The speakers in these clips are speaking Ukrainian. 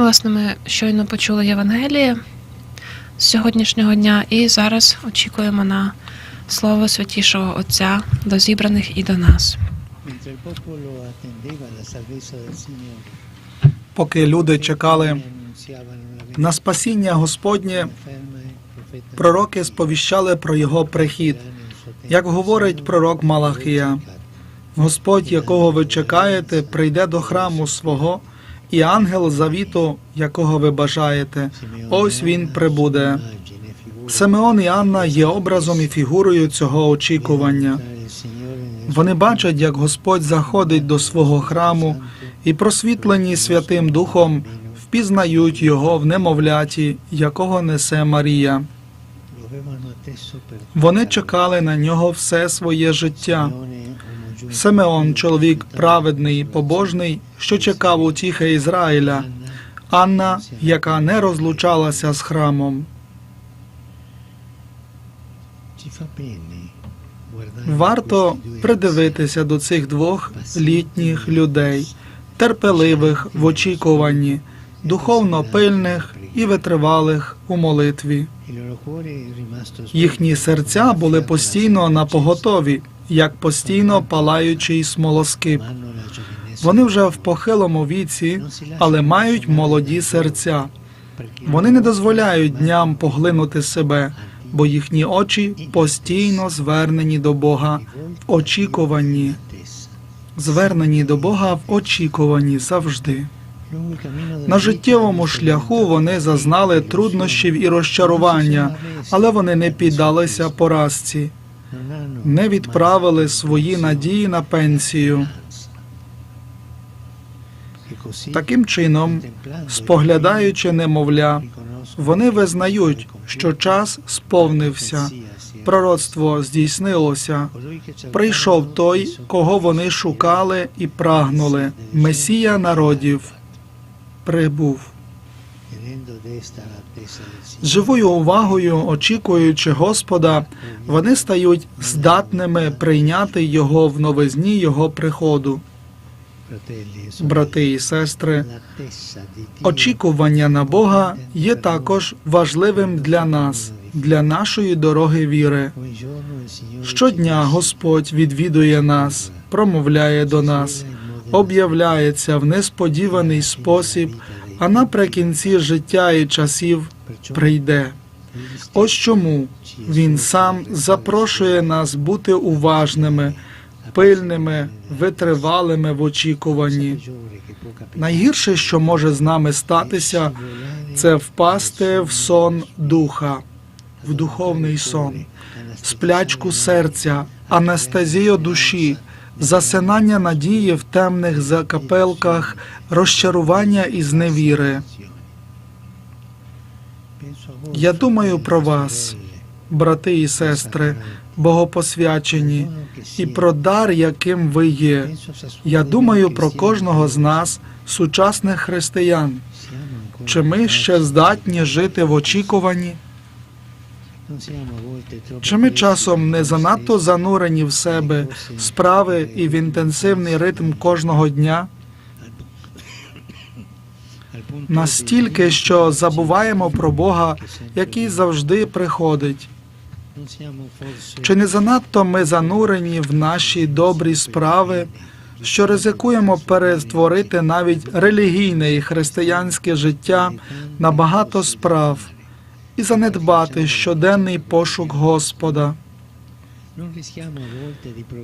Власне, ми щойно почули Євангеліє з сьогоднішнього дня, і зараз очікуємо на слово святішого Отця до зібраних і до нас. Поки люди чекали на спасіння Господнє, пророки сповіщали про його прихід, як говорить пророк Малахія. Господь, якого ви чекаєте, прийде до храму свого, і ангел завіту, якого ви бажаєте. Ось він прибуде. Симеон і Анна є образом і фігурою цього очікування. Вони бачать, як Господь заходить до свого храму і, просвітлені Святим Духом, впізнають його в немовляті, якого несе Марія. Вони чекали на нього все своє життя. Симеон, чоловік праведний побожний, що чекав утіхи Ізраїля, Анна, яка не розлучалася з храмом. Варто придивитися до цих двох літніх людей, терпеливих в очікуванні, духовно пильних і витривалих у молитві. Їхні серця були постійно на поготові, як постійно палаючий смолоскип. Вони вже в похилому віці, але мають молоді серця. Вони не дозволяють дням поглинути себе, бо їхні очі постійно звернені до Бога в очікуванні, звернені до Бога в очікуванні завжди. На життєвому шляху вони зазнали труднощів і розчарування, але вони не піддалися поразці, не відправили свої надії на пенсію. Таким чином, споглядаючи немовля, вони визнають, що час сповнився, пророцтво здійснилося. Прийшов той, кого вони шукали і прагнули. Месія народів прибув. Живою увагою, очікуючи Господа, вони стають здатними прийняти його в новизні його приходу. Брати і сестри, очікування на Бога є також важливим для нас, для нашої дороги віри. Щодня Господь відвідує нас, промовляє до нас, об'являється в несподіваний спосіб, а наприкінці життя і часів прийде. Ось чому він сам запрошує нас бути уважними, пильними, витривалими в очікуванні. Найгірше, що може з нами статися, це впасти в сон духа, в духовний сон, сплячку серця, анестезію душі, засинання надії в темних закапелках, розчарування і зневіри. Я думаю про вас, брати і сестри, богопосвячені, і про дар, яким ви є. Я думаю про кожного з нас, сучасних християн. Чи ми ще здатні жити в очікуванні? Чи ми часом не занадто занурені в себе, справи і в інтенсивний ритм кожного дня? Настільки, що забуваємо про Бога, який завжди приходить. Чи не занадто ми занурені в наші добрі справи, що ризикуємо перетворити навіть релігійне і християнське життя на багато справ і занедбати щоденний пошук Господа?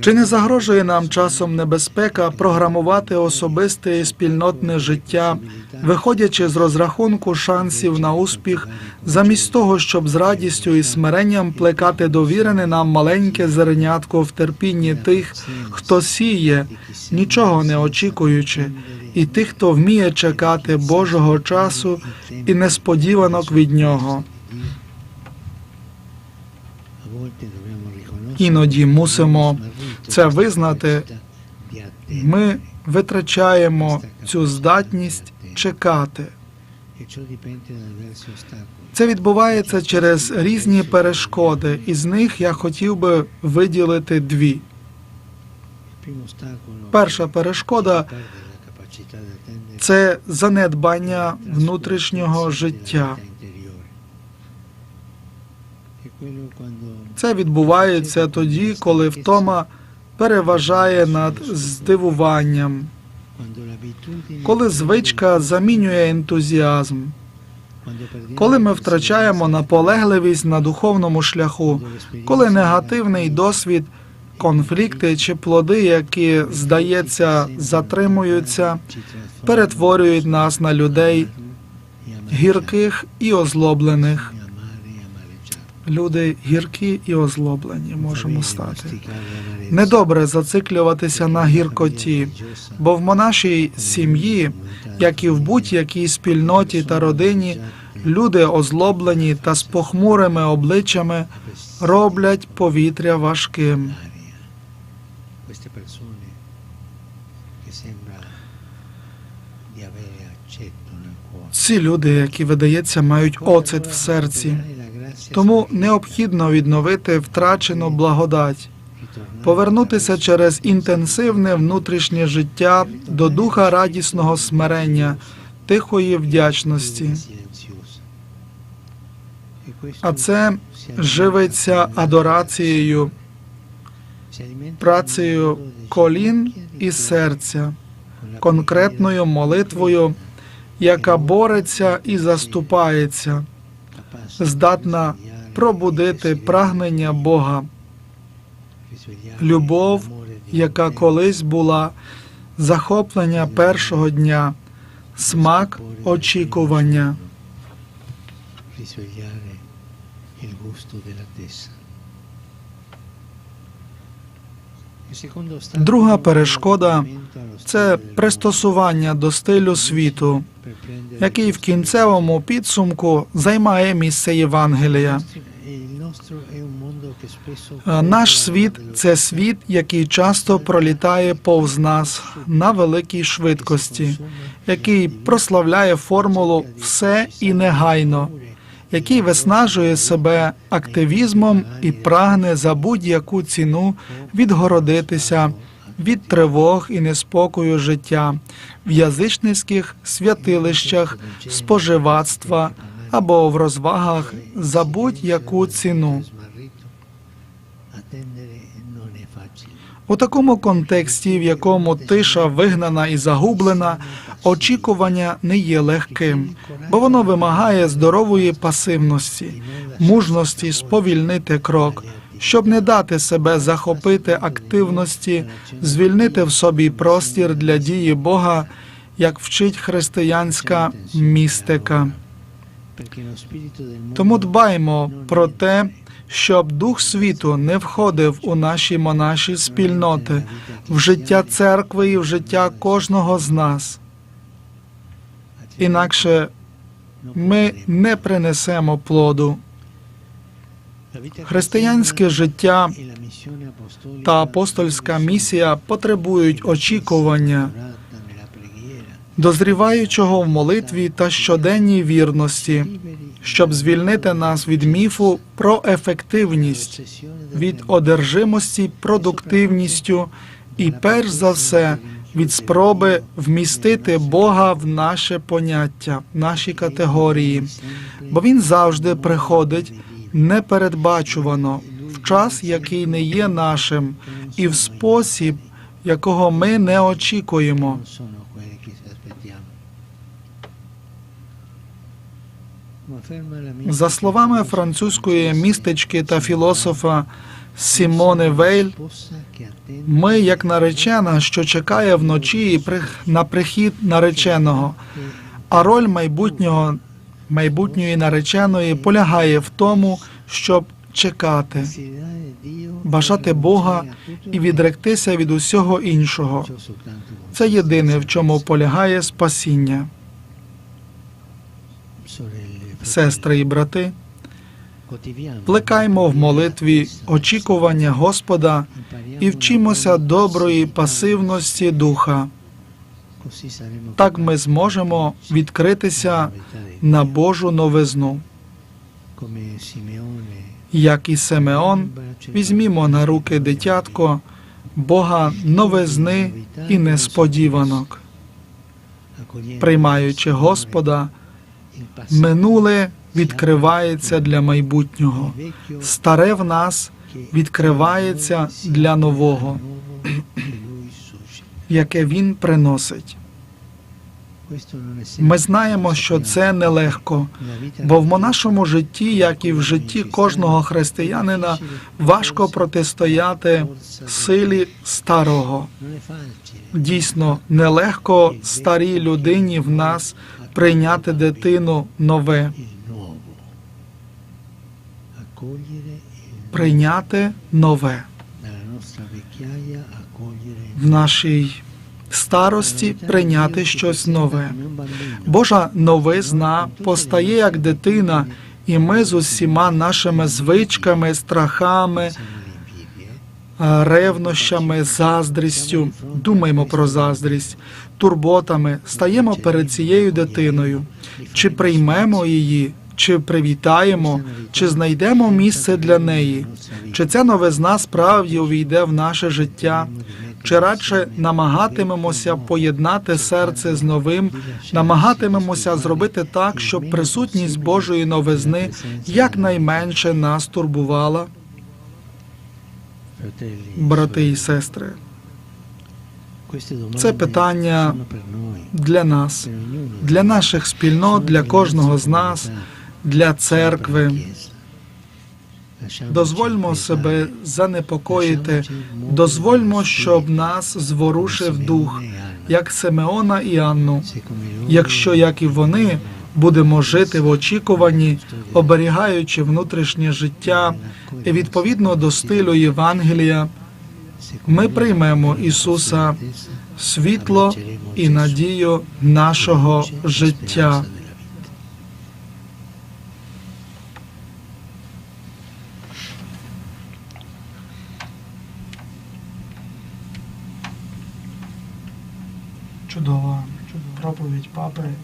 Чи не загрожує нам часом небезпека програмувати особисте і спільнотне життя, виходячи з розрахунку шансів на успіх, замість того, щоб з радістю і смиренням плекати довірене нам маленьке зернятко в терпінні тих, хто сіє, нічого не очікуючи, і тих, хто вміє чекати Божого часу і несподіванок від нього? Іноді мусимо це визнати. Ми витрачаємо цю здатність чекати. Це відбувається через різні перешкоди, із них я хотів би виділити дві. Перша перешкода це занедбання внутрішнього життя. Це відбувається тоді, коли втома переважає над здивуванням, коли звичка замінює ентузіазм, коли ми втрачаємо наполегливість на духовному шляху, коли негативний досвід, конфлікти чи плоди, які, здається, затримуються, перетворюють нас на людей гірких і озлоблених. Люди гіркі і озлоблені можемо стати. Недобре зациклюватися на гіркоті, бо в монашій сім'ї, як і в будь-якій спільноті та родині, люди озлоблені та з похмурими обличчями роблять повітря важким. Ці люди, які видається, мають оцет в серці. Тому необхідно відновити втрачену благодать, повернутися через інтенсивне внутрішнє життя до духа радісного смирення, тихої вдячності. А це живиться адорацією, працею колін і серця, конкретною молитвою, яка бореться і заступається, здатна пробудити прагнення Бога, любов, яка колись була, захоплення першого дня, смак очікування. Друга перешкода це пристосування до стилю світу, який в кінцевому підсумку займає місце Євангелія. Е, Наш світ це світ, який часто пролітає повз нас на великій швидкості, який прославляє формулу все і негайно, який виснажує себе активізмом і прагне за будь-яку ціну відгородитися від тривог і неспокою життя в язичницьких святилищах, споживацтва або в розвагах за будь-яку ціну. У такому контексті, в якому тиша вигнана і загублена, очікування не є легким, бо воно вимагає здорової пасивності, мужності сповільнити крок, щоб не дати себе захопити активності, звільнити в собі простір для дії Бога, як вчить християнська містика. Тому дбаймо про те, щоб дух світу не входив у наші монаші спільноти, в життя церкви і в життя кожного з нас. Інакше ми не принесемо плоду. Християнське життя та апостольська місія потребують очікування, дозріваючого в молитві та щоденній вірності, щоб звільнити нас від міфу про ефективність, від одержимості продуктивністю і, перш за все, від спроби вмістити Бога в наше поняття, в наші категорії, бо Він завжди приходить непередбачувано в час, який не є нашим, і в спосіб, якого ми не очікуємо. За словами французької містички та філософа Сімони Вейль, ми, як наречена, що чекає вночі на прихід нареченого, а роль майбутнього майбутньої нареченої полягає в тому, щоб чекати, бажати Бога і відректися від усього іншого. Це єдине, в чому полягає спасіння. Сестри і брати, плекаймо в молитві очікування Господа і вчимося доброї пасивності духа. Так ми зможемо відкритися на Божу новизну. Як і Симеон, візьмімо на руки дитятко, Бога новизни і несподіванок. приймаючи Господа, минуле відкривається для майбутнього. Старе в нас відкривається для нового, яке він приносить. Ми знаємо, що це нелегко, бо в нашому житті, як і в житті кожного християнина, важко протистояти силі старого. Дійсно, нелегко старій людині в нас прийняти дитину нове, прийняти нове в нашій старості прийняти щось нове. Божа новизна постає як дитина, і ми з усіма нашими звичками, страхами, е, ревнощами, заздрістю, думаємо про заздрість, турботами, стаємо перед цією дитиною. Чи приймемо її, чи привітаємо, чи знайдемо місце для неї, чи ця новизна справді увійде в наше життя, чи радше намагатимемося поєднати серце з новим, намагатимемося зробити так, щоб присутність Божої новизни якнайменше нас турбувала, брати і сестри. Це питання Для нас, для наших спільнот, для кожного з нас, для церкви. Дозвольмо себе занепокоїти, дозвольмо, щоб нас зворушив дух, як Симеона і Анну. Якщо, як і вони, будемо жити в очікуванні, оберігаючи внутрішнє життя і відповідно до стилю Євангелія, ми приймемо Ісуса світло і надію нашого життя.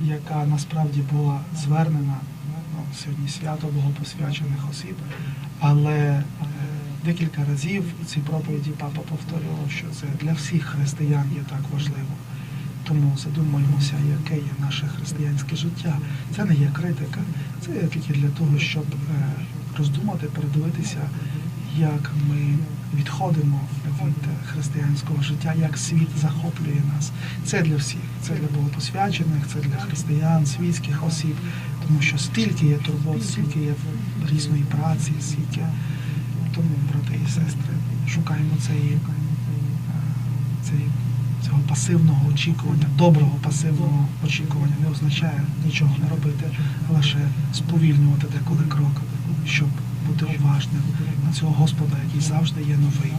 Яка насправді була звернена ну, сьогодні свято богопосвячених осіб, але е, декілька разів у цій проповіді папа повторював, що це для всіх християн є так важливо. Тому задумаємося, яке є наше християнське життя. Це не є критика, це тільки для того, щоб е, роздумати, передивитися, як ми відходимо від християнського життя, як світ захоплює нас. Це для всіх, це для богопосвячених, це для християн, світських осіб, тому що стільки є турбот, стільки є різної праці, стільки. Тому, брати і сестри, шукаємо цієї, е, цієї цього пасивного очікування, доброго пасивного очікування не означає нічого не робити, а лише сповільнювати деколи крок, щоб бути уважним на цього Господа, який завжди є новий.